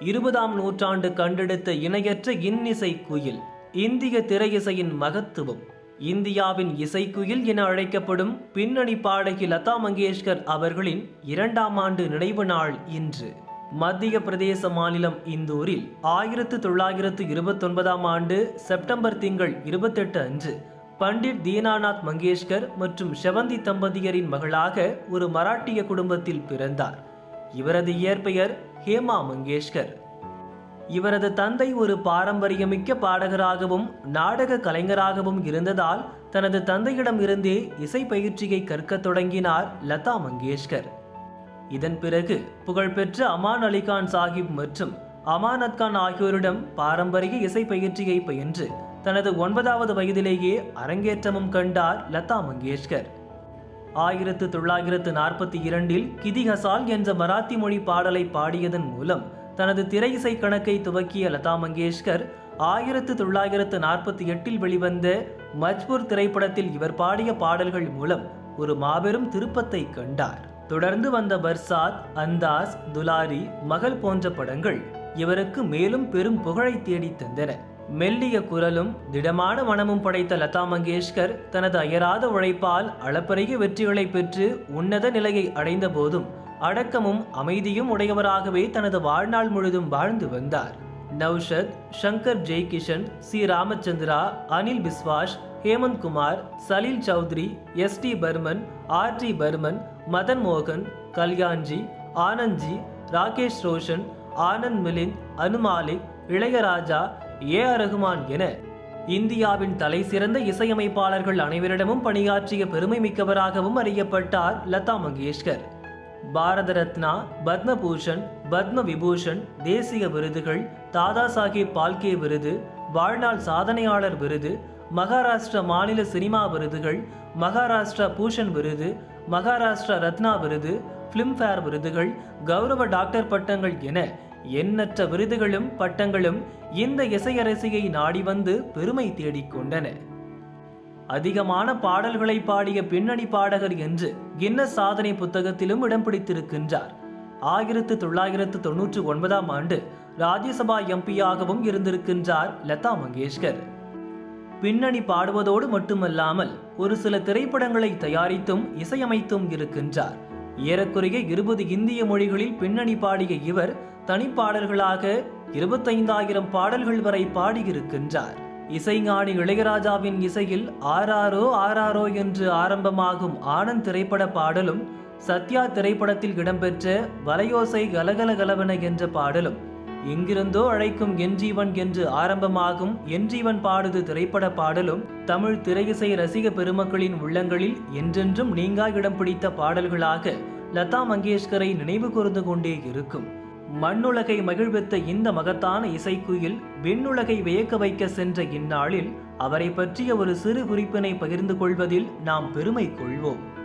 இருபதாம் நூற்றாண்டு கண்டெடுத்த இணையற்ற இன்னிசை குயில் இந்திய திரையிசையின் மகத்துவம். இந்தியாவின் இசைக்குயில் என அழைக்கப்படும் பின்னணி பாடகி லதா மங்கேஷ்கர் அவர்களின் இரண்டாம் ஆண்டு நினைவு நாள் இன்று. மத்திய பிரதேச மாநிலம் இந்தூரில் ஆயிரத்து தொள்ளாயிரத்து இருபத்தொன்பதாம் ஆண்டு செப்டம்பர் திங்கள் இருபத்தெட்டு அன்று பண்டிட் தீனாநாத் மங்கேஷ்கர் மற்றும் ஷெவந்தி தம்பதியரின் மகளாக ஒரு மராட்டிய குடும்பத்தில் பிறந்தார். இவரது இயற்பெயர் ஹேமா மங்கேஷ்கர். இவரது தந்தை ஒரு பாரம்பரியமிக்க பாடகராகவும் நாடக கலைஞராகவும் இருந்ததால் தனது தந்தையிடம் இருந்தே இசை பயிற்சியை கற்கத் தொடங்கினார் லதா மங்கேஷ்கர். இதன் பிறகு புகழ்பெற்ற அமான் அலிகான் சாஹிப் மற்றும் அமானத் கான் ஆகியோரிடம் பாரம்பரிய இசை பயிற்சியை பயின்று தனது ஒன்பதாவது வயதிலேயே அரங்கேற்றமும் கண்டார் லதா மங்கேஷ்கர். ஆயிரத்து தொள்ளாயிரத்து நாற்பத்தி இரண்டில் கிதிஹசால் என்ற மராத்தி மொழி பாடலை பாடியதன் மூலம் தனது திரை இசை கணக்கை துவக்கிய லதா மங்கேஷ்கர் ஆயிரத்து தொள்ளாயிரத்து நாற்பத்தி எட்டில் வெளிவந்த மஜ்பூர் திரைப்படத்தில் இவர் பாடிய பாடல்கள் மூலம் ஒரு மாபெரும் திருப்பத்தை கண்டார். தொடர்ந்து வந்த பர்சாத் அந்தாஸ் துலாரி மகள் போன்ற படங்கள் இவருக்கு மேலும் பெரும் புகழை தேடித் தந்தன. மெல்லிய குரலும் திடமான மனமும் படைத்த லதா மங்கேஷ்கர் தனது அயராத உழைப்பால் அளப்பரிய வெற்றிகளை பெற்று உன்னத நிலையை அடைந்த போதும் அடக்கமும் அமைதியும் உடையவராகவே தனது வாழ்நாள் முழுதும் வாழ்ந்து வந்தார். நௌஷத் சங்கர் ஜெய்கிஷன் சி. ராமச்சந்திரா அனில் பிஸ்வாஷ் ஹேமந்த் குமார் சலீல் சௌத்ரி எஸ். டி. பர்மன் ஆர். டி. பர்மன் மதன் மோகன் கல்யாண்ஜி ஆனந்த்ஜி ராகேஷ் ரோஷன் ஆனந்த் மிலிந்த் அனுமாலிக் இளையராஜா ஏ ஆர் ரகுமான் என இந்தியாவின் தலை சிறந்த இசையமைப்பாளர்கள் அனைவரிடமும் பணியாற்றிய பெருமை மிக்கவராகவும் அறியப்பட்டார் லதா மங்கேஷ்கர். பாரத ரத்னா பத்மபூஷன் பத்ம விபூஷன் தேசிய விருதுகள் தாதா சாஹேப் பால்கே விருது வாழ்நாள் சாதனையாளர் விருது மகாராஷ்டிரா மாநில சினிமா விருதுகள் மகாராஷ்டிரா பூஷன் விருது மகாராஷ்டிரா ரத்னா விருது ஃபிலிம்ஃபேர் விருதுகள் கௌரவ டாக்டர் பட்டங்கள் என எண்ணற்ற விருதுகளும் பட்டங்களும் இந்த இசையரசியை நாடி வந்து பெருமை தேடிக்கொண்டன அதிகமான பாடல்களை பாடிய பின்னணி பாடகர் என்று கின்னஸ் சாதனை புத்தகத்திலும் இடம் பிடித்திருக்கின்றார். ஆயிரத்து தொள்ளாயிரத்து தொன்னூற்றி ஒன்பதாம் ஆண்டு ராஜ்யசபா எம்பியாகவும் இருந்திருக்கின்றார் லதா மங்கேஷ்கர். பின்னணி பாடுவதோடு மட்டுமல்லாமல் ஒரு சில திரைப்படங்களை தயாரித்தும் இசையமைத்தும் இருக்கின்றார். ஏறக்குறைய இருபது இந்திய மொழிகளில் பின்னணி பாடிய இவர் தனிப்பாடல்களாக இருபத்தைந்தாயிரம் பாடல்கள் வரை பாடியிருக்கின்றார். இசைஞானி இளையராஜாவின் இசையில் ஆராரோ ஆராரோ என்று ஆரம்பமாகும் ஆனந்த் திரைப்பட பாடலும் சத்யா திரைப்படத்தில் இடம்பெற்ற வலையோசை கலகலகலவன என்ற பாடலும் எங்கிருந்தோ அழைக்கும் என் ஜீவன் என்று ஆரம்பமாகும் என் ஜீவன் பாடுது திரைப்பட பாடலும் தமிழ் திரையிசை ரசிக பெருமக்களின் உள்ளங்களில் என்றென்றும் நீங்கா இடம் பிடித்த பாடல்களாக லதா மங்கேஷ்கரை நினைவு கூர்ந்து கொண்டே இருக்கும். மண்ணுலகை மகிழ்வித்த இந்த மகத்தான இசைக்குயில் விண்ணுலகை வியக்க வைக்க சென்ற இந்நாளில் அவரை பற்றிய ஒரு சிறு குறிப்பினை பகிர்ந்து கொள்வதில் நாம் பெருமை கொள்வோம்.